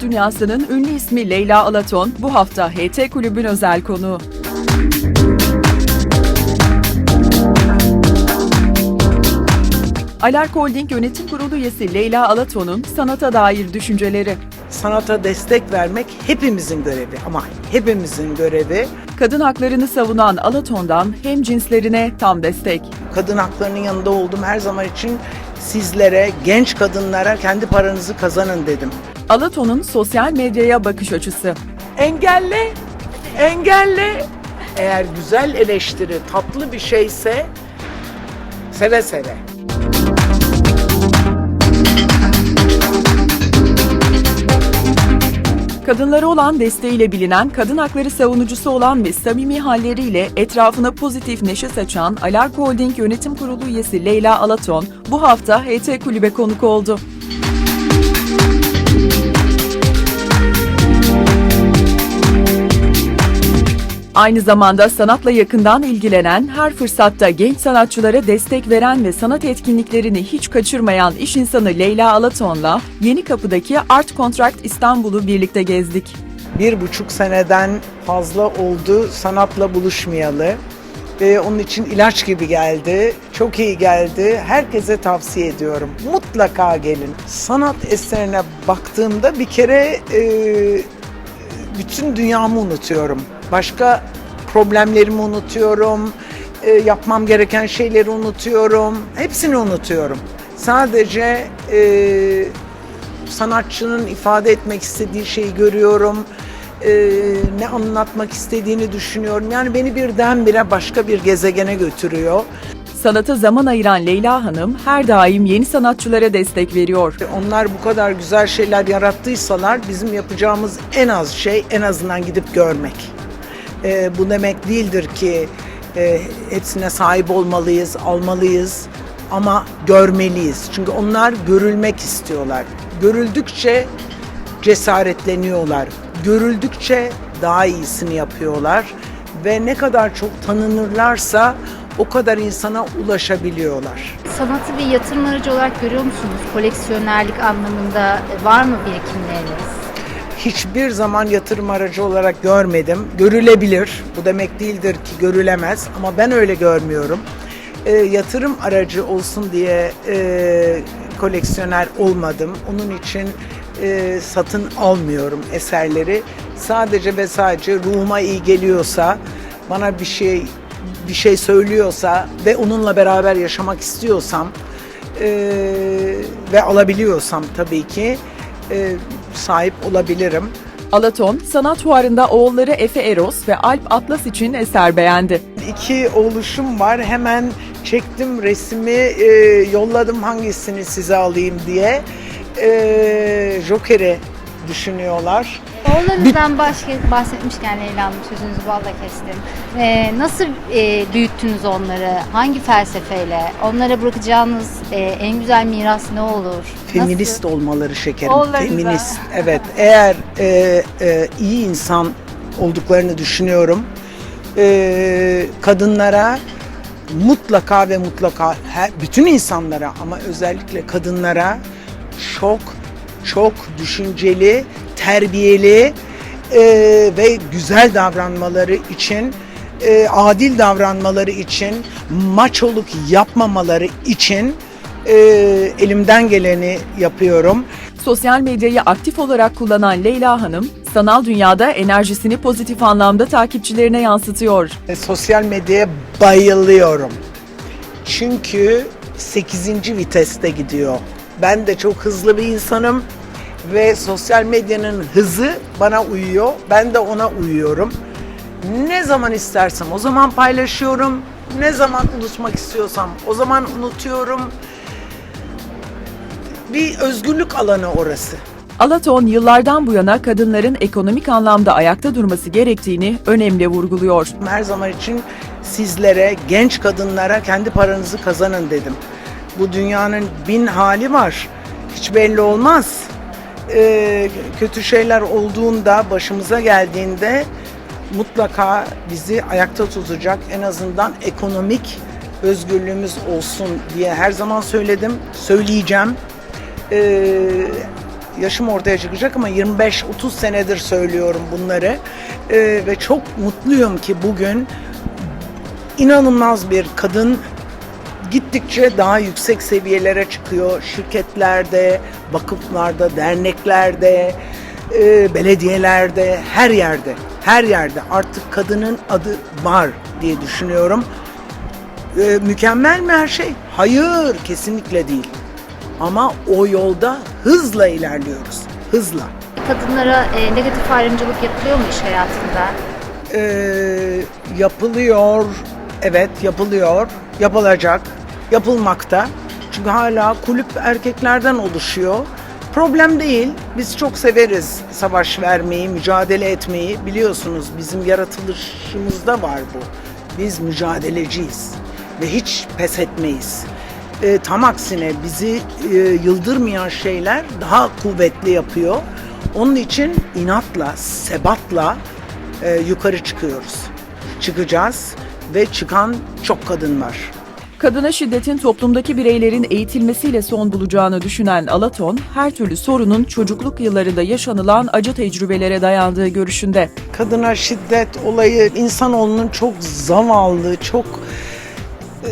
dünyasının ünlü ismi Leyla Alaton bu hafta HT Kulübün özel konuğu. Alark Holding Yönetim Kurulu üyesi Leyla Alaton'un sanata dair düşünceleri. sanata destek vermek hepimizin görevi ama hepimizin görevi Kadın haklarını savunan Alaton'dan hem cinslerine tam destek. kadın haklarının yanında oldum her zaman için sizlere genç kadınlara kendi paranızı kazanın dedim. Alaton'un sosyal medyaya bakış açısı. Engelle, engelle. Eğer güzel eleştiri tatlı bir şeyse seve seve. Kadınlara olan desteğiyle bilinen, kadın hakları savunucusu olan ve samimi halleriyle etrafına pozitif neşe saçan Alark Holding Yönetim Kurulu üyesi Leyla Alaton bu hafta HT Kulübe konuk oldu. Aynı zamanda sanatla yakından ilgilenen, her fırsatta genç sanatçılara destek veren ve sanat etkinliklerini hiç kaçırmayan iş insanı Leyla Alaton'la Yeni Kapı'daki Art Contract İstanbul'u birlikte gezdik. Bir buçuk seneden fazla oldu sanatla buluşmayalı. Ve onun için ilaç gibi geldi. Çok iyi geldi. Herkese tavsiye ediyorum. Mutlaka gelin. Sanat eserine baktığımda bir kere e, bütün dünyamı unutuyorum. Başka problemlerimi unutuyorum. E, yapmam gereken şeyleri unutuyorum. Hepsini unutuyorum. Sadece e, sanatçının ifade etmek istediği şeyi görüyorum. Ee, ne anlatmak istediğini düşünüyorum. Yani beni birdenbire başka bir gezegene götürüyor. Sanata zaman ayıran Leyla Hanım her daim yeni sanatçılara destek veriyor. Onlar bu kadar güzel şeyler yarattıysalar bizim yapacağımız en az şey en azından gidip görmek. Ee, bu demek değildir ki e, hepsine sahip olmalıyız, almalıyız ama görmeliyiz. Çünkü onlar görülmek istiyorlar. Görüldükçe cesaretleniyorlar. Görüldükçe daha iyisini yapıyorlar ve ne kadar çok tanınırlarsa o kadar insana ulaşabiliyorlar. Sanatı bir yatırım aracı olarak görüyor musunuz? Koleksiyonerlik anlamında var mı birikimleriniz? Hiçbir zaman yatırım aracı olarak görmedim. Görülebilir. Bu demek değildir ki görülemez ama ben öyle görmüyorum. E, yatırım aracı olsun diye e, koleksiyoner olmadım. Onun için e, satın almıyorum eserleri. Sadece ve sadece ruhuma iyi geliyorsa, bana bir şey bir şey söylüyorsa ve onunla beraber yaşamak istiyorsam e, ve alabiliyorsam tabii ki e, sahip olabilirim. Alaton, sanat fuarında oğulları Efe Eros ve Alp Atlas için eser beğendi. İki oluşum var. Hemen çektim resmi, e, yolladım hangisini size alayım diye. E, Joker'i düşünüyorlar. Oğullarınızdan başka, bahsetmişken Leyla Hanım sözünüzü balla kestim. Ee, nasıl e, büyüttünüz onları? Hangi felsefeyle? Onlara bırakacağınız e, en güzel miras ne olur? Feminist Nasıl? olmaları şekerim. Oğullarınıza. Feminist. Evet. Eğer e, e, iyi insan olduklarını düşünüyorum. E, kadınlara mutlaka ve mutlaka her, bütün insanlara ama özellikle kadınlara çok çok düşünceli, terbiyeli e, ve güzel davranmaları için, e, adil davranmaları için, maçoluk yapmamaları için e, elimden geleni yapıyorum. Sosyal medyayı aktif olarak kullanan Leyla Hanım, sanal dünyada enerjisini pozitif anlamda takipçilerine yansıtıyor. E, sosyal medyaya bayılıyorum. Çünkü 8. viteste gidiyor. Ben de çok hızlı bir insanım ve sosyal medyanın hızı bana uyuyor. Ben de ona uyuyorum. Ne zaman istersem o zaman paylaşıyorum. Ne zaman unutmak istiyorsam o zaman unutuyorum. Bir özgürlük alanı orası. Alaton yıllardan bu yana kadınların ekonomik anlamda ayakta durması gerektiğini önemli vurguluyor. Her zaman için sizlere, genç kadınlara kendi paranızı kazanın dedim. Bu dünyanın bin hali var. Hiç belli olmaz. Ee, kötü şeyler olduğunda, başımıza geldiğinde mutlaka bizi ayakta tutacak en azından ekonomik özgürlüğümüz olsun diye her zaman söyledim. Söyleyeceğim. Ee, yaşım ortaya çıkacak ama 25-30 senedir söylüyorum bunları. Ee, ve çok mutluyum ki bugün inanılmaz bir kadın gittikçe daha yüksek seviyelere çıkıyor. Şirketlerde, vakıflarda, derneklerde, e, belediyelerde, her yerde, her yerde artık kadının adı var diye düşünüyorum. E, mükemmel mi her şey? Hayır, kesinlikle değil. Ama o yolda hızla ilerliyoruz. Hızla. Kadınlara e, negatif ayrımcılık yapılıyor mu iş hayatında? Ee, yapılıyor, evet yapılıyor, yapılacak, yapılmakta. Çünkü hala kulüp erkeklerden oluşuyor. Problem değil, biz çok severiz savaş vermeyi, mücadele etmeyi. Biliyorsunuz bizim yaratılışımızda var bu. Biz mücadeleciyiz ve hiç pes etmeyiz. Ee, tam aksine bizi e, yıldırmayan şeyler daha kuvvetli yapıyor. Onun için inatla, sebatla e, yukarı çıkıyoruz. Çıkacağız ve çıkan çok kadın var. Kadına şiddetin toplumdaki bireylerin eğitilmesiyle son bulacağını düşünen Alaton, her türlü sorunun çocukluk yıllarında yaşanılan acı tecrübelere dayandığı görüşünde. Kadına şiddet olayı insanoğlunun çok zavallı, çok e,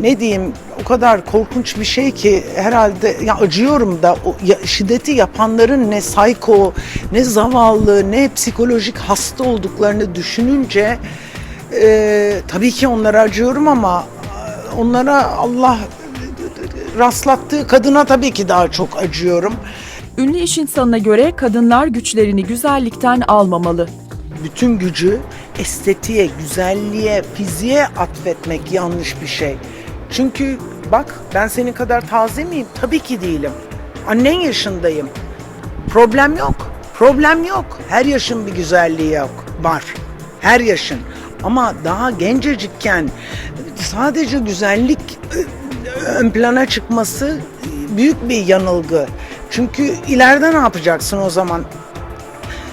ne diyeyim o kadar korkunç bir şey ki herhalde ya acıyorum da o ya- şiddeti yapanların ne sayko, ne zavallı, ne psikolojik hasta olduklarını düşününce e, tabii ki onlara acıyorum ama onlara Allah rastlattığı kadına tabii ki daha çok acıyorum. Ünlü iş insanına göre kadınlar güçlerini güzellikten almamalı. bütün gücü estetiğe, güzelliğe, fiziğe atfetmek yanlış bir şey. Çünkü bak ben senin kadar taze miyim? Tabii ki değilim. Annen yaşındayım. Problem yok. Problem yok. Her yaşın bir güzelliği yok. Var. Her yaşın. Ama daha gencecikken sadece güzellik ön plana çıkması büyük bir yanılgı. Çünkü ileride ne yapacaksın o zaman?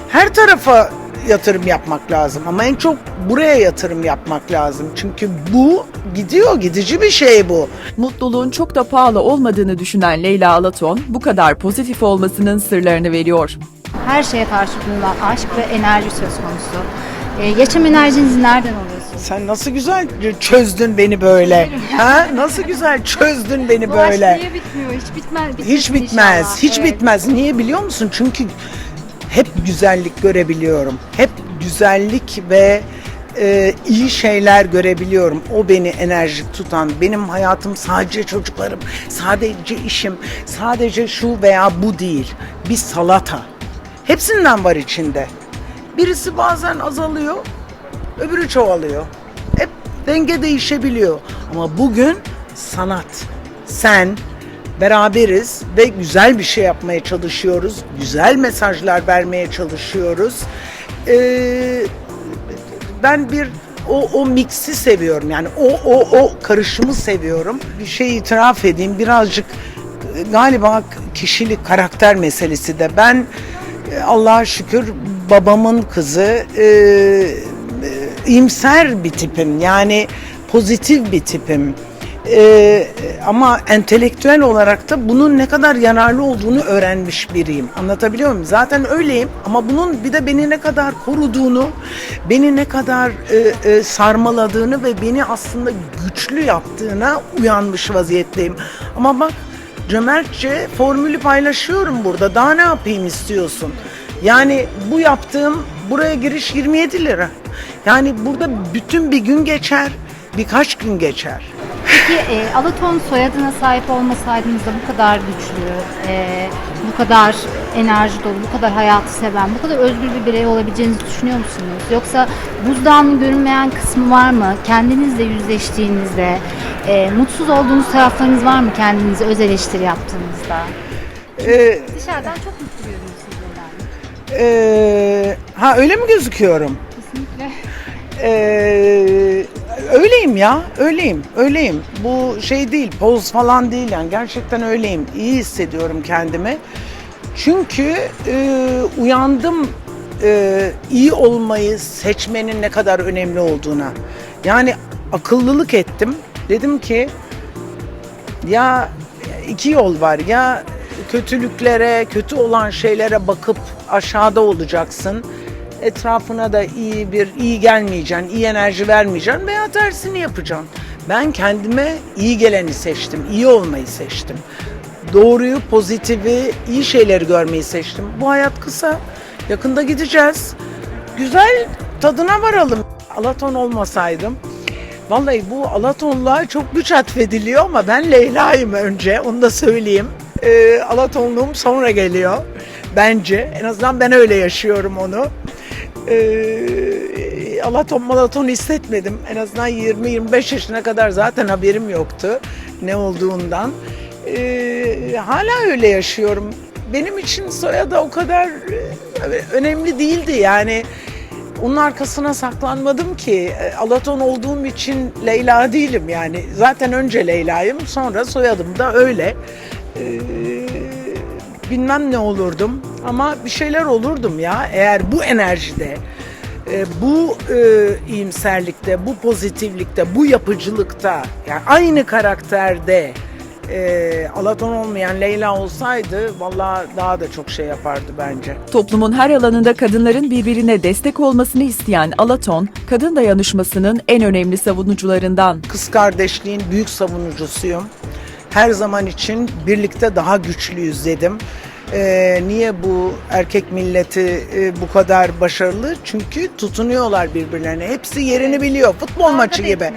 her tarafa yatırım yapmak lazım ama en çok buraya yatırım yapmak lazım. Çünkü bu gidiyor, gidici bir şey bu. Mutluluğun çok da pahalı olmadığını düşünen Leyla Alaton, bu kadar pozitif olmasının sırlarını veriyor. Her şeye karşı duyulan aşk ve enerji söz konusu. E, yaşam enerjinizi nereden alıyorsunuz? Sen nasıl güzel çözdün beni böyle. ha? Nasıl güzel çözdün beni böyle. niye bitmiyor? Hiç bitmez. Hiç bitmez, hiç bitmez. Niye biliyor musun? Çünkü hep güzellik görebiliyorum. Hep güzellik ve e, iyi şeyler görebiliyorum. O beni enerjik tutan. Benim hayatım sadece çocuklarım, sadece işim, sadece şu veya bu değil. Bir salata. Hepsinden var içinde. Birisi bazen azalıyor, öbürü çoğalıyor. Hep denge değişebiliyor. Ama bugün sanat, sen, beraberiz ve güzel bir şey yapmaya çalışıyoruz. Güzel mesajlar vermeye çalışıyoruz. Ee, ben bir o, o mixi seviyorum. Yani o, o, o karışımı seviyorum. Bir şey itiraf edeyim. Birazcık galiba kişilik, karakter meselesi de. Ben e, Allah'a şükür babamın kızı e, e, iyimser bir tipim. Yani pozitif bir tipim. Ee, ama entelektüel olarak da bunun ne kadar yararlı olduğunu öğrenmiş biriyim. Anlatabiliyor muyum? Zaten öyleyim ama bunun bir de beni ne kadar koruduğunu, beni ne kadar e, e, sarmaladığını ve beni aslında güçlü yaptığına uyanmış vaziyetteyim. Ama bak cömertçe formülü paylaşıyorum burada. Daha ne yapayım istiyorsun? Yani bu yaptığım buraya giriş 27 lira. Yani burada bütün bir gün geçer, birkaç gün geçer. Peki e, Alaton soyadına sahip olmasaydınız da bu kadar güçlü, e, bu kadar enerji dolu, bu kadar hayatı seven, bu kadar özgür bir birey olabileceğinizi düşünüyor musunuz? Yoksa buzdağının görünmeyen kısmı var mı? Kendinizle yüzleştiğinizde e, mutsuz olduğunuz taraflarınız var mı kendinize öz eleştiri yaptığınızda? Ee, Dışarıdan çok mutlu görünüyorsunuz Leyla Ee, ha öyle mi gözüküyorum? Kesinlikle. Ee, öyleyim ya, öyleyim, öyleyim. Bu şey değil, poz falan değil yani gerçekten öyleyim. İyi hissediyorum kendimi. Çünkü e, uyandım e, iyi olmayı seçmenin ne kadar önemli olduğuna. Yani akıllılık ettim. Dedim ki ya iki yol var ya kötülüklere, kötü olan şeylere bakıp aşağıda olacaksın. Etrafına da iyi bir iyi gelmeyeceksin, iyi enerji vermeyeceksin veya tersini yapacaksın. Ben kendime iyi geleni seçtim, iyi olmayı seçtim. Doğruyu, pozitifi, iyi şeyleri görmeyi seçtim. Bu hayat kısa, yakında gideceğiz. Güzel tadına varalım. Alaton olmasaydım Vallahi bu Alatonluğa çok güç atfediliyor ama ben Leyla'yım önce onu da söyleyeyim. Ee, Alatonluğum sonra geliyor bence. En azından ben öyle yaşıyorum onu. Ee, Alaton malaton hissetmedim. En azından 20-25 yaşına kadar zaten haberim yoktu ne olduğundan. Ee, hala öyle yaşıyorum. Benim için soyadı o kadar e, önemli değildi yani. Onun arkasına saklanmadım ki. E, Alaton olduğum için Leyla değilim yani. Zaten önce Leyla'yım sonra soyadım da öyle. Ee, bilmem ne olurdum ama bir şeyler olurdum ya. Eğer bu enerjide, e, bu e, iyimserlikte, bu pozitiflikte, bu yapıcılıkta, yani aynı karakterde e, Alaton olmayan Leyla olsaydı vallahi daha da çok şey yapardı bence. Toplumun her alanında kadınların birbirine destek olmasını isteyen Alaton, kadın dayanışmasının en önemli savunucularından. Kız kardeşliğin büyük savunucusuyum. Her zaman için birlikte daha güçlüyüz dedim. Ee, niye bu erkek milleti e, bu kadar başarılı? Çünkü tutunuyorlar birbirlerine. Hepsi yerini biliyor. Futbol maçı gibi.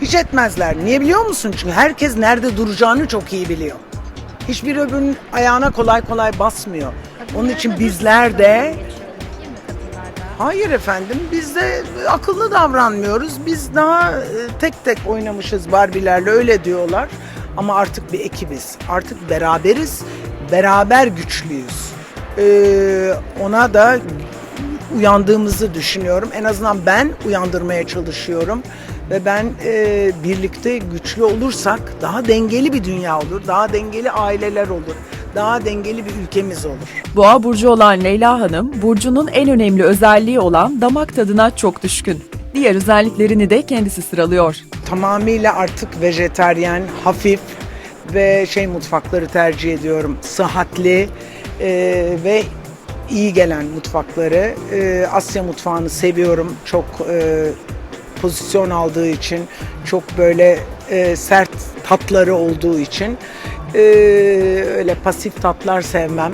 Hiç etmezler. Niye biliyor musun? Çünkü herkes nerede duracağını çok iyi biliyor. Hiçbir öbürünün ayağına kolay kolay basmıyor. Onun için bizler de Hayır efendim biz de akıllı davranmıyoruz. Biz daha e, tek tek oynamışız Barbie'lerle öyle diyorlar. Ama artık bir ekibiz. Artık beraberiz. Beraber güçlüyüz. Ee, ona da uyandığımızı düşünüyorum. En azından ben uyandırmaya çalışıyorum. Ve ben e, birlikte güçlü olursak daha dengeli bir dünya olur. Daha dengeli aileler olur. Daha dengeli bir ülkemiz olur. Boğa burcu olan Leyla Hanım, burcunun en önemli özelliği olan damak tadına çok düşkün. Diğer özelliklerini de kendisi sıralıyor. Tamamıyla artık vejeteryen, hafif ve şey mutfakları tercih ediyorum. Sıhhatli e, ve iyi gelen mutfakları. E, Asya mutfağını seviyorum. Çok e, pozisyon aldığı için, çok böyle e, sert tatları olduğu için e, öyle pasif tatlar sevmem.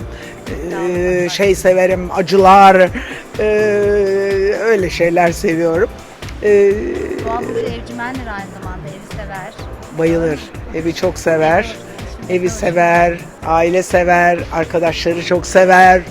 E, şey severim, acılar, e, öyle şeyler seviyorum. E, Boğa burcu evcimendir aynı zamanda evi sever. Bayılır. Evi çok sever. Evi sever, aile sever, arkadaşları çok sever.